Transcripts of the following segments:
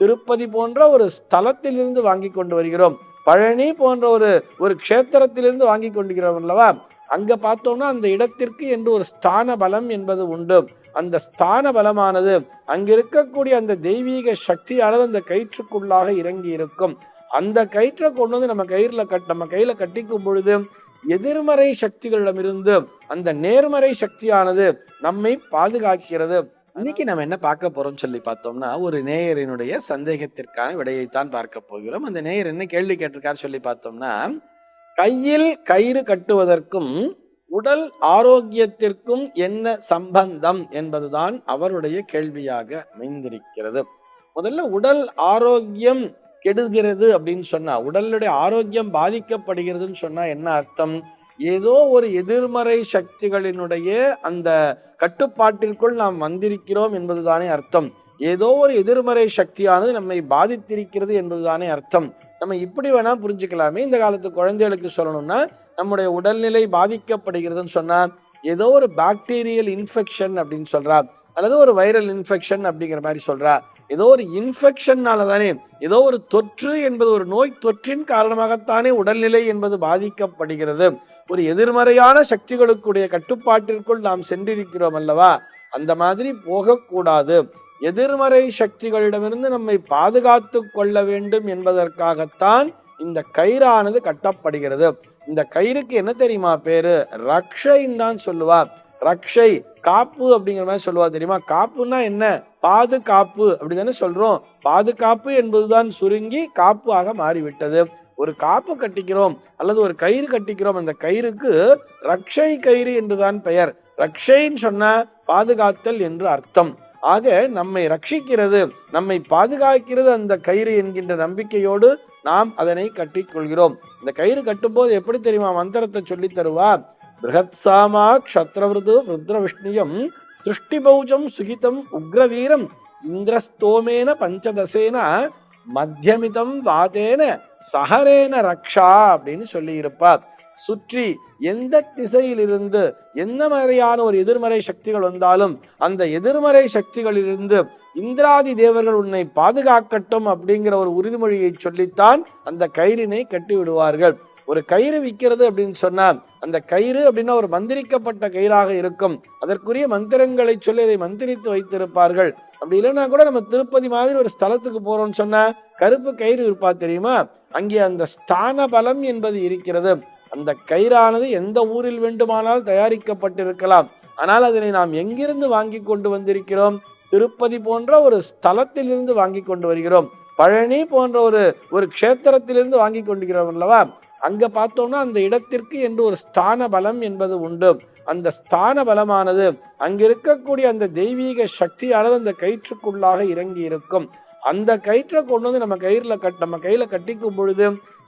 திருப்பதி போன்ற ஒரு ஸ்தலத்திலிருந்து வாங்கி கொண்டு வருகிறோம். பழனி போன்ற ஒரு ஒரு க்ஷேத்திரத்திலிருந்து வாங்கி கொண்டுகிறோம் அல்லவா? அங்கே பார்த்தோம்னா அந்த இடத்திற்கு என்று ஒரு ஸ்தான பலம் என்பது உண்டு. அந்த ஸ்தான பலமானது அங்கே இருக்கக்கூடிய அந்த தெய்வீக சக்தியானது அந்த கயிற்றுக்குள்ளாக இறங்கி இருக்கும். அந்த கயிற்றை கொண்டு வந்து நம்ம கயிறில் கட் நம்ம கையில் கட்டிக்கும் பொழுது எதிர்மறை சக்திகளிடமிருந்து அந்த நேர்மறை சக்தியானது நம்மை பாதுகாக்கிறது. இன்னைக்கு நம்ம என்ன பார்க்க போறோம் சொல்லி பார்த்தோம்னா ஒரு நேயரினுடைய சந்தேகத்திற்கான விடையைத்தான் பார்க்க போகிறோம். அந்த நேயர் என்ன கேள்வி கேட்டிருக்காரு சொல்லி பார்த்தோம்னா கையில் கயிறு கட்டுவதற்கும் உடல் ஆரோக்கியத்திற்கும் என்ன சம்பந்தம் என்பதுதான் அவருடைய கேள்வியாக அமைந்திருக்கிறது. முதல்ல உடல் ஆரோக்கியம் கெடுகிறது அப்படின்னு சொன்னா உடலுடைய ஆரோக்கியம் பாதிக்கப்படுகிறதுன்னு சொன்னா என்ன அர்த்தம்? ஏதோ ஒரு எதிர்மறை சக்திகளினுடைய அந்த கட்டுப்பாட்டிற்குள் நாம் வந்திருக்கிறோம் என்பதுதானே அர்த்தம். ஏதோ ஒரு எதிர்மறை சக்தியானது நம்மை பாதித்திருக்கிறது என்பதுதானே அர்த்தம். நம்ம இப்படி வேணால் புரிஞ்சுக்கலாமே. இந்த காலத்து குழந்தைகளுக்கு சொல்லணும்னா நம்முடைய உடல்நிலை பாதிக்கப்படுகிறதுன்னு சொன்னால் ஏதோ ஒரு பாக்டீரியல் இன்ஃபெக்ஷன் அப்படின்னு சொல்கிறார் அல்லது ஒரு வைரல் இன்ஃபெக்ஷன் அப்படிங்கிற மாதிரி சொல்றா. ஏதோ ஒரு இன்ஃபெக்ஷன்னால தானே ஏதோ ஒரு தொற்று என்பது ஒரு நோய் தொற்றின் காரணமாகத்தானே உடல்நிலை என்பது பாதிக்கப்படுகிறது. ஒரு எதிர்மறையான சக்திகளுக்குடைய கட்டுப்பாட்டிற்குள் நாம் சென்றிருக்கிறோம் அல்லவா? அந்த மாதிரி போகக்கூடாது. எதிர்மறை சக்திகளிடமிருந்து நம்மை பாதுகாத்து கொள்ள வேண்டும் என்பதற்காகத்தான் இந்த கயிறானது கட்டப்படுகிறது. இந்த கயிறுக்கு என்ன தெரியுமா பேரு? ரக்ஷைன்னு தான் சொல்லுவார் ரக்ஷை காப்பு அப்படிங்கிற மாதிரி சொல்லுவா. தெரியுமா? காப்புன்னா என்ன? பாதுகாப்பு அப்படி தானே சொல்றோம். பாதுகாப்பு என்பதுதான் சுருங்கி காப்பு ஆக மாறிவிட்டது. ஒரு காப்பு கட்டிக்கிறோம் அல்லது ஒரு கயிறு கட்டிக்கிறோம். அந்த கயிறுக்கு ரக்ஷை கயிறு என்றுதான் பெயர். ரக்ஷைன்னு சொன்ன பாதுகாத்தல் என்று அர்த்தம். ஆக நம்மை ரட்சிக்கிறது நம்மை பாதுகாக்கிறது அந்த கயிறு என்கின்ற நம்பிக்கையோடு நாம் அதனை கட்டிக்கொள்கிறோம். இந்த கயிறு கட்டும்போது எப்படி தெரியுமா? மந்திரத்தை சொல்லி தருவா? பிருகத்சாமா க்ஷத்ரவிருது ருத்ர திருஷ்டிபௌஜம் சுகிதம் உக்ரவீரம் இந்திரஸ்தோமேன பஞ்சதசேன மத்தியமிதம் வாதேன சஹரேன ரக்ஷா அப்படின்னு சொல்லியிருப்பார். சுற்றி எந்த திசையிலிருந்து எந்த மாதிரியான ஒரு எதிர்மறை சக்திகள் வந்தாலும் அந்த எதிர்மறை சக்திகளிலிருந்து இந்திராதி தேவர்கள் உன்னை பாதுகாக்கட்டும் அப்படிங்கிற ஒரு உறுதிமொழியை சொல்லித்தான் அந்த கயிறினை கட்டி விடுவார்கள் ஒரு கயிறு விற்கிறது அப்படின்னு சொன்னால் அந்த கயிறு அப்படின்னா ஒரு மந்திரிக்கப்பட்ட கயிறாக இருக்கும். அதற்குரிய மந்திரங்களை சொல்லி அதை மந்திரித்து வைத்திருப்பார்கள். அப்படி இல்லைன்னா கூட நம்ம திருப்பதி மாதிரி ஒரு ஸ்தலத்துக்கு போகிறோம்னு சொன்னால் கருப்பு கயிறு இருப்பா தெரியுமா? அங்கே அந்த ஸ்தான பலம் என்பது இருக்கிறது. அந்த கயிறானது எந்த ஊரில் வேண்டுமானால் தயாரிக்கப்பட்டிருக்கலாம். ஆனால் அதனை நாம் எங்கிருந்து வாங்கி கொண்டு வந்திருக்கிறோம்? திருப்பதி போன்ற ஒரு ஸ்தலத்திலிருந்து வாங்கி கொண்டு வருகிறோம். பழனி போன்ற ஒரு ஒரு க்ஷேத்திரத்திலிருந்து வாங்கி கொண்டுகிறோம் அல்லவா? அங்கே பார்த்தோம்னா அந்த இடத்திற்கு என்று ஒரு ஸ்தான பலம் என்பது உண்டு. அந்த ஸ்தான பலமானது அங்கே இருக்கக்கூடிய அந்த தெய்வீக சக்தியானது அந்த கயிற்றுக்குள்ளாக இறங்கி இருக்கும் அந்த கயிற்றை கொண்டு வந்து நம்ம கயிறில் கட் நம்ம கையில் கட்டிக்கும் பொழுது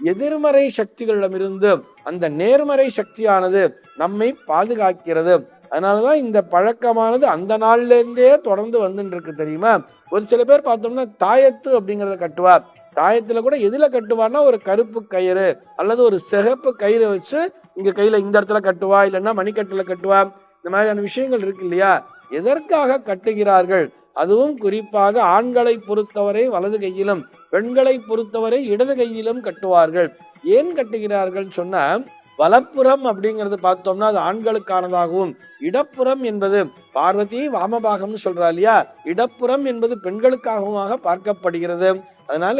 எதிர்மறை சக்திகளிடமிருந்து அந்த நேர்மறை சக்தியானது நம்மை பாதுகாக்கிறது. அதனாலதான் இந்த பழக்கமானது அந்த நாள்லேருந்தே தொடர்ந்து வந்துட்டு இருக்கு தெரியுமா? ஒரு சில பேர் பார்த்தோம்னா தாயத்து அப்படிங்கிறத கட்டுவார். தாயத்தில் கூட எதில் கட்டுவான்னா ஒரு கருப்பு கயிறு அல்லது ஒரு சிகப்பு கயிறு வச்சு இங்கே கையில் இந்த இடத்துல கட்டுவா இல்லைன்னா மணிக்கட்டில் கட்டுவா. இந்த மாதிரியான விஷயங்கள் இருக்கு இல்லையா? எதற்காக கட்டுகிறார்கள்? அதுவும் குறிப்பாக ஆண்களை பொறுத்தவரை வலது கையிலும் பெண்களை பொறுத்தவரை இடது கையிலும் கட்டுவார்கள். ஏன் கட்டுகிறார்கள் சொன்னால் வலப்புறம் அப்படிங்கிறது பார்த்தோம்னா அது ஆண்களுக்கானதாகவும் இடப்புறம் என்பது பார்வதி வாமபாகம்னு சொல்றா இல்லையா? இடப்புறம் என்பது பெண்களுக்காகவும் பார்க்கப்படுகிறது. அதனால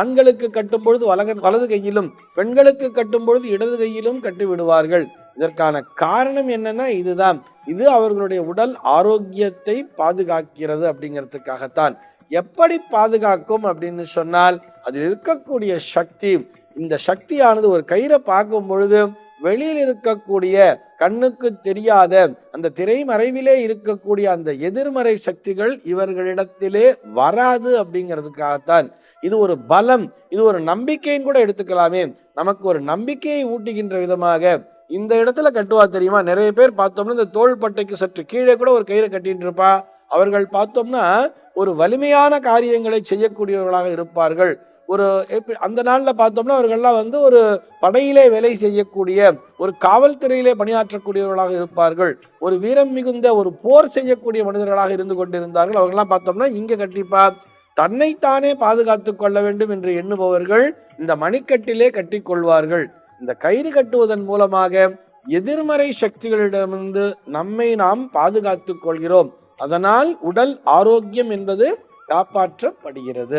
ஆண்களுக்கு கட்டும் பொழுது வலக வலது கையிலும் பெண்களுக்கு கட்டும் பொழுது இடது கையிலும் கட்டி விடுவார்கள். இதற்கான காரணம் என்னன்னா இதுதான். இது அவர்களுடைய உடல் ஆரோக்கியத்தை பாதுகாக்கிறது அப்படிங்கிறதுக்காகத்தான். எப்படி பாதுகாக்கும் அப்படின்னு சொன்னால் அதில் இருக்கக்கூடிய சக்தி இந்த சக்தியானது ஒரு கயிறை பார்க்கும் பொழுது வெளியில் இருக்கக்கூடிய கண்ணுக்கு தெரியாத அந்த திரைமறைவிலே இருக்கக்கூடிய அந்த எதிர்மறை சக்திகள் இவர்களிடத்திலே வராது அப்படிங்கிறதுக்காகத்தான். இது ஒரு பலம் இது ஒரு நம்பிக்கைன்னு கூட எடுத்துக்கலாமே. நமக்கு ஒரு நம்பிக்கையை ஊட்டுகின்ற விதமாக இந்த இடத்துல கட்டுவா தெரியுமா? நிறைய பேர் பார்த்தோம்னா இந்த தோள்பட்டைக்கு சற்று கீழே கூட ஒரு கயிறை கட்டிட்டு இருப்பா. அவர்கள் பார்த்தோம்னா ஒரு வலிமையான காரியங்களை செய்யக்கூடியவர்களாக இருப்பார்கள். ஒரு அந்த நாளில் பார்த்தோம்னா அவர்கள்லாம் வந்து ஒரு படையிலே வேலை செய்யக்கூடிய ஒரு காவல்துறையிலே பணியாற்றக்கூடியவர்களாக இருப்பார்கள். ஒரு வீரம் மிகுந்த ஒரு போர் செய்யக்கூடிய மனிதர்களாக இருந்து கொண்டிருந்தார்கள். அவர்கள்லாம் பார்த்தோம்னா இங்கே கட்டிப்பா தன்னைத்தானே பாதுகாத்து கொள்ள வேண்டும் என்று எண்ணுபவர்கள் இந்த மணிக்கட்டிலே கட்டிக்கொள்வார்கள் இந்த கயிறு கட்டுவதன் மூலமாக எதிர்மறை சக்திகளிடமிருந்து நம்மை நாம் பாதுகாத்துக் கொள்கிறோம். அதனால் உடல் ஆரோக்கியம் என்பது காப்பாற்றப்படுகிறது.